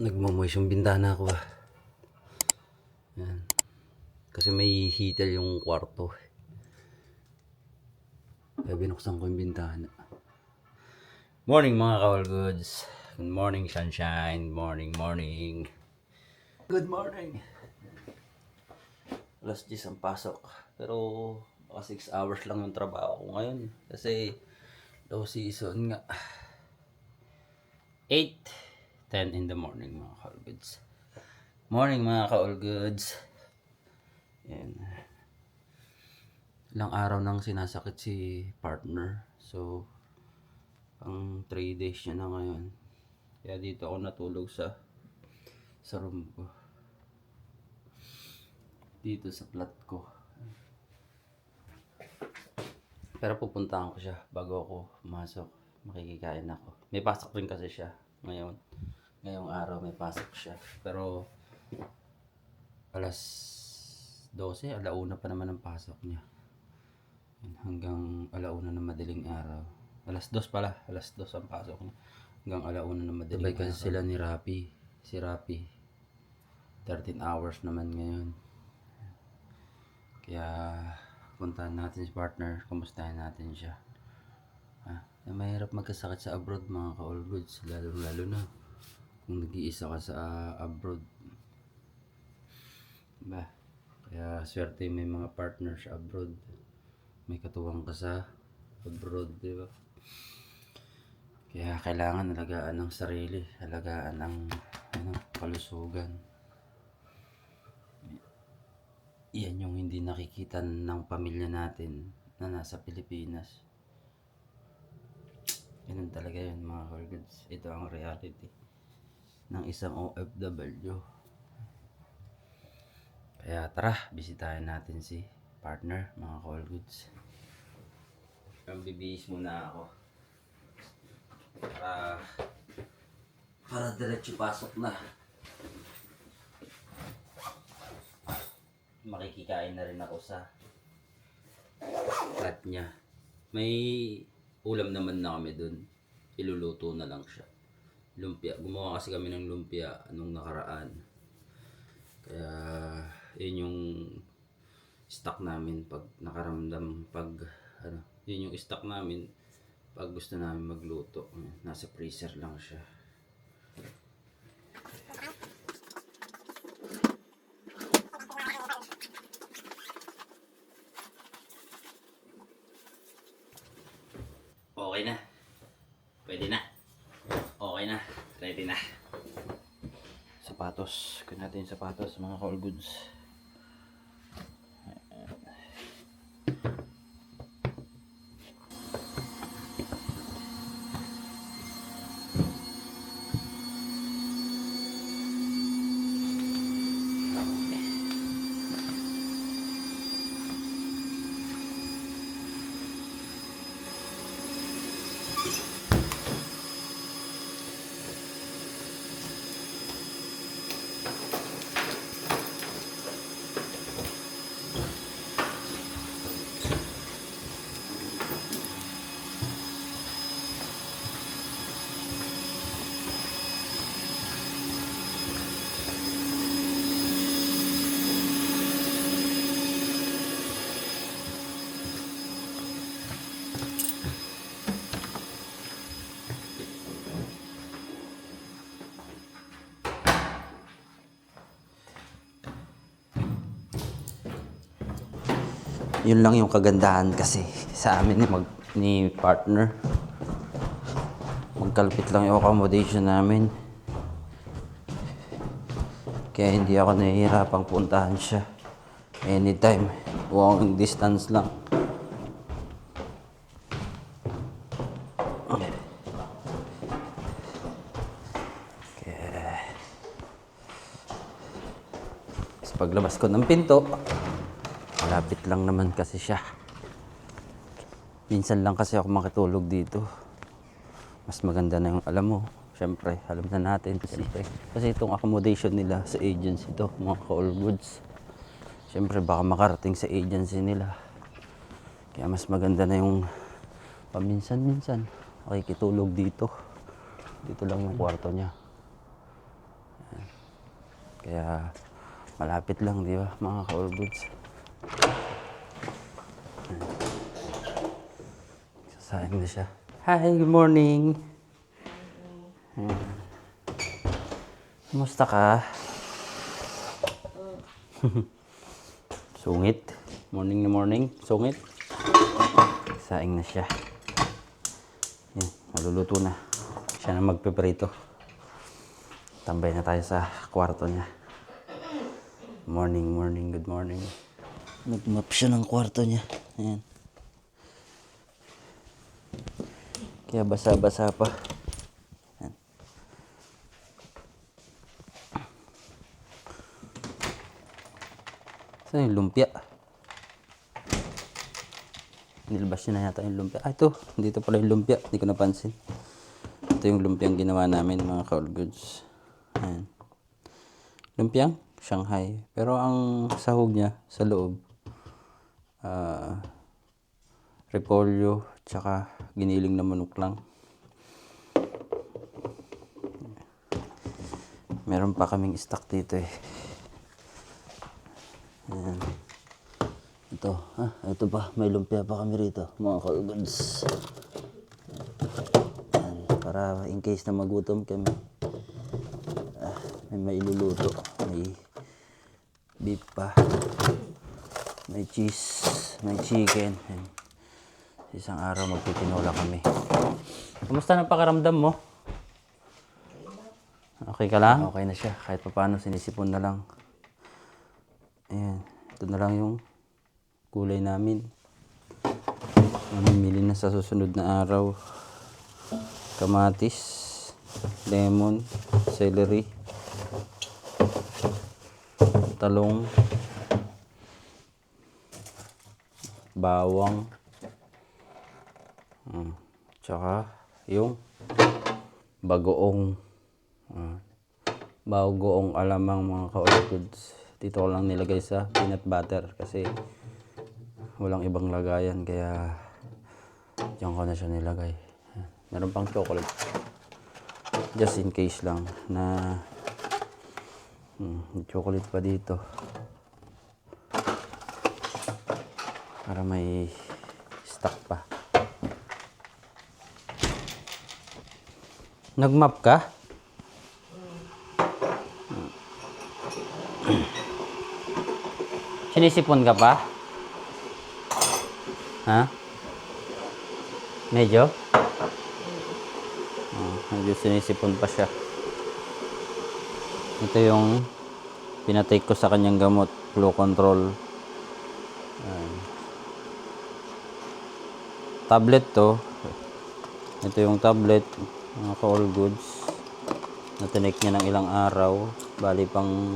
nagmamoist yung bintana ko ah. Yan. Kasi may heater yung kwarto. Kaya binuksan ko yung bintana. Morning mga kawal goods. Good morning sunshine. Morning, morning. Good morning. Alas 10 ang pasok. Pero baka 6 hours lang yung trabaho ko ngayon. Kasi low season nga. 8, 10 in the morning mga ka-all goods. Morning mga ka-all goods. Yan. Ilang araw nang sinasakit si partner. So, pang 3 days niya na ngayon. Kaya dito ako natulog sa sa room ko. Dito sa flat ko. Pero pupuntahan ko siya bago ako pumasok. Makikikain ako. May pasok rin kasi siya ngayon. Ngayong araw may pasok siya. Pero alas 12, alauna pa naman ang pasok niya. Hanggang alauna na madaling araw. Alas 2 pala. Alas 2 ang pasok niya. Hanggang alauna na madaling Sabay kasi sila ni Rapi. Si Rapi. 13 hours naman ngayon. Kaya puntahan natin si partner, kumustahin natin siya. Ah, eh, mahirap magkasakit sa abroad mga ka-all goods, lalo lalo na kung nag-iisa ka sa ah, abroad. Ba, kaya swerte may mga partner sa abroad. May katuwang ka sa abroad, di ba? Kaya kailangan alagaan ng sarili, alagaan ng ano, kalusugan. Yan yung hindi nakikita ng pamilya natin na nasa Pilipinas. Ganun talaga yun mga Horgoods. Ito ang reality ng isang OFW. Kaya tara, bisitahin natin si partner mga Horgoods. Ang bibihis muna ako. Para para diretso pasok na. makikikain na rin ako sa flat niya. May ulam naman na kami dun. Iluluto na lang siya. Lumpia. Gumawa kasi kami ng lumpia nung nakaraan. Kaya yun yung stock namin pag nakaramdam pag ano, yun yung stock namin pag gusto namin magluto. Nasa freezer lang siya. Okay na. Pwede na. Ready na. Sapatos. Kunin natin sapatos mga call goods. Yun lang yung kagandahan kasi sa amin ni, mag, ni partner. Magkalpit lang yung accommodation namin. Kaya hindi ako nahihirapang puntahan siya. Anytime. Walking distance lang. Kaya... Paglabas ko ng pinto, malapit lang naman kasi siya. Minsan lang kasi ako makitulog dito. Mas maganda na yung alam mo. Siyempre, alam na natin. Siyempre. Kasi itong accommodation nila sa agency to, mga call goods. Siyempre, baka makarating sa agency nila. Kaya mas maganda na yung paminsan-minsan. Makikitulog dito. Dito lang yung kwarto niya. Kaya malapit lang, di ba, mga ka-all goods. Sasayang na siya. Hi, good morning. Ayan. Kumusta ka? Sungit. Morning na morning. Sungit. Saing na siya. Yan, maluluto na. Siya na magpiprito. Tambay na tayo sa kwarto niya. Morning, morning, good morning. Nagmap siya ng kwarto niya. Ayan. Kaya basa-basa pa. Ayan. Saan yung lumpia? Nilabas niya na yata yung lumpia. Ah, ito. Dito pala yung lumpia. Hindi ko napansin. Ito yung lumpiang ginawa namin, mga ka-all goods. Ayan. Lumpiang Shanghai. Pero ang sahog niya sa loob, ah, repolyo, tsaka giniling na manok lang. Meron pa kaming stock dito eh. Ayan. Ito, ah, ito pa, may lumpia pa kami rito, mga. Ayan, para in case na magutom kami, ah, may mailuluto, may beef pa, may cheese, may chicken. Isang araw magpipinola kami. Kumusta na pakaramdam mo? Okay ka lang? Okay na siya. Kahit pa paano, sinisipon na lang. Ayan. Ito na lang yung kulay namin. Mamimili na sa susunod na araw. Kamatis, lemon, celery, talong, bawang, mm, tsaka yung bagoong ah, bagoong alamang mga ka goods. Dito ko lang nilagay sa peanut butter kasi walang ibang lagayan kaya diyan ko na siya nilagay. Meron pang chocolate. Just in case lang na hmm, chocolate pa dito. Para may stock pa. Nagmap ka? Sinisipon ka pa? Ha? Medyo? Oh, medyo sinisipon pa siya. Ito yung pinatake ko sa kanyang gamot, flow control. Tablet to. Ito yung tablet, mga ka-all goods. Natinik niya ng ilang araw. Bali pang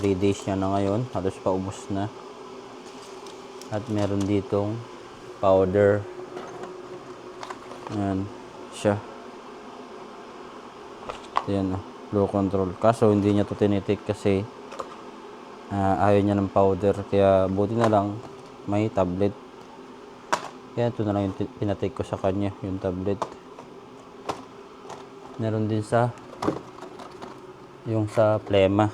3 days niya na ngayon. Halos paubos na. At meron ditong powder. Ayan, siya. Ayan, oh, control. Kaso hindi niya to tinitik kasi ah, ayaw niya ng powder. Kaya buti na lang may tablet. Kaya ito na lang yung pinatake ko sa kanya, yung tablet. Meron din sa yung sa plema.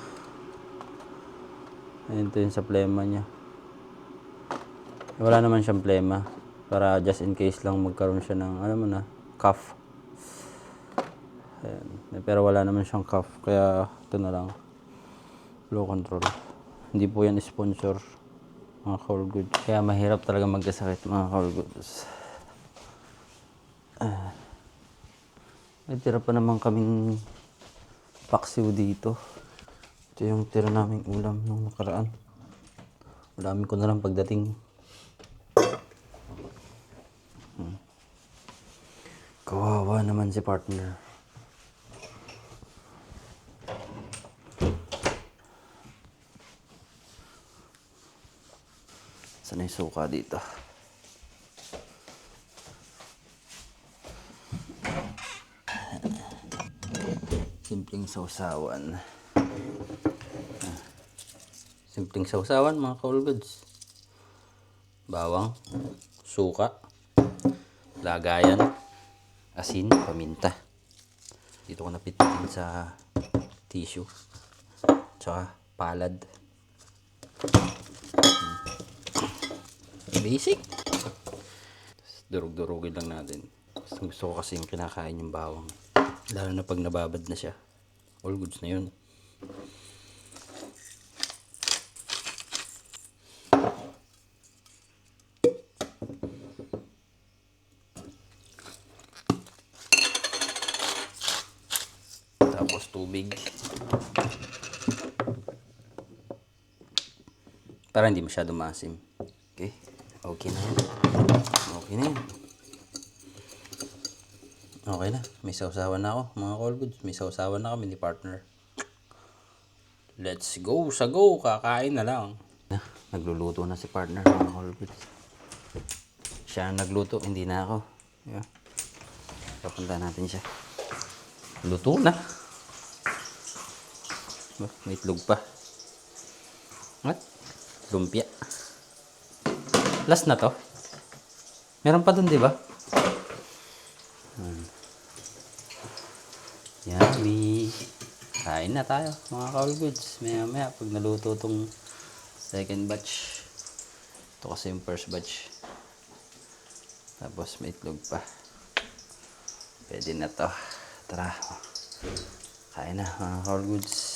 Ayan, Ito yung sa plema niya. Wala naman siyang plema. Para just in case lang magkaroon siya ng, ano mo na, cough. Ayan. Pero wala naman siyang cough. Kaya ito na lang. Flow control. Hindi po yan sponsor. Mga call goods. Kaya mahirap talaga magkasakit mga call goods. Ah. May pa naman kaming paksiw dito. Ito yung tira naming ulam nung nakaraan. Ulamin ko na lang pagdating. Hmm. Kawawa naman si partner. Suka dito? Simpleng sausawan. Simpleng sausawan mga ka-all goods. Bawang, suka, lagayan, asin, paminta. Dito ko napitin sa tissue. Tsaka palad. Basic. Tapos durug-durugin lang natin. Gusto, gusto ko kasi yung kinakain yung bawang. Lalo na pag nababad na siya. All goods na yun. Tapos tubig. Para hindi masyado maasim. Okay. Okay na yan. Okay na yan. Okay na. May sausawan na ako, mga call goods. May sausawan na kami ni partner. Let's go sa go. Kakain na lang. Na, nagluluto na si partner, mga call goods. Siya ang nagluto, hindi na ako. Yeah. Papunta natin siya. Luto na. May itlog pa. What? Lumpia. Last na to. Meron pa dun, di ba? Hmm. Yummy. Kain na tayo, mga kaul goods. Maya maya, pag naluto tong second batch. Ito kasi yung first batch. Tapos may itlog pa. Pwede na to. Tara. Kain na, mga kaul goods.